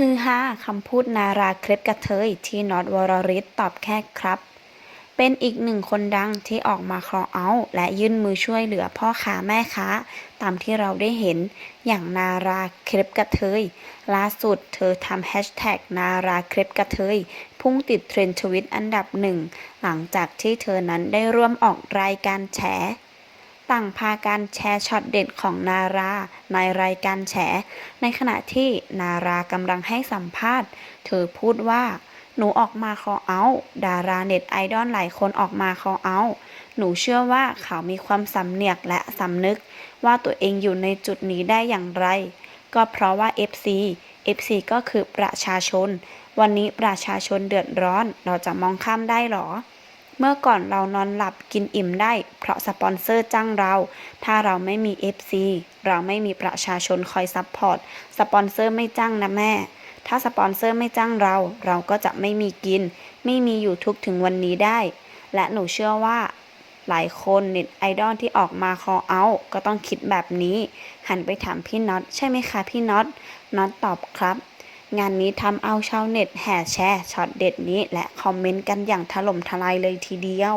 ฮือฮาคำพูดนาราคลิปกระเทยที่น็อตวรริศตอบแค่ครับ เป็นอีกหนึ่งคนดังที่ออกมาคลอเอาและยื่นมือช่วยเหลือพ่อค้าแม่ค้า ตามที่เราได้เห็นอย่างนาราคลิปกระเทยล่าสุดเธอทำแฮชแท็กนาราคลิปกระเทยพุ่งติดเทรนด์ทวิตอันดับหนึ่งหลังจากที่เธอนั้นได้ร่วมออกรายการแฉ ต่างพาการแชร์ช็อตเด็ดของนารา ในรายการแฉ ในขณะที่นารากำลังให้สัมภาษณ์ เธอพูดว่า หนูออกมาคอเอา ดาราเน็ตไอดอลหลายคนออกมาคอเอา หนูเชื่อว่าเขามีความสำเนียกและสำนึก ว่าตัวเองอยู่ในจุดนี้ได้อย่างไร ก็เพราะว่า FC FC ก็คือประชาชน วันนี้ประชาชนเดือดร้อน เราจะมองข้ามได้หรอ เมื่อก่อนเรานอนหลับกินอิ่มได้ เพราะสปอนเซอร์จ้างเรา ถ้าเราไม่มี FC เราไม่มีประชาชนคอยซัพพอร์ต สปอนเซอร์ไม่จ้างนะแม่ ถ้าสปอนเซอร์ไม่จ้างเรา เราก็จะไม่มีกิน ไม่มีอยู่ทุกถึงวันนี้ได้ และหนูเชื่อว่า หลายคนเน็ตไอดอลที่ออกมาคอเอาก็ต้องคิดแบบนี้ หันไปถามพี่น็อตใช่ไหมคะพี่น็อต น็อตตอบครับ งานนี้ทำเอาชาวเน็ตแห่แชร์ช็อตเด็ดนี้และคอมเมนต์กันอย่างถล่มทลายเลยทีเดียว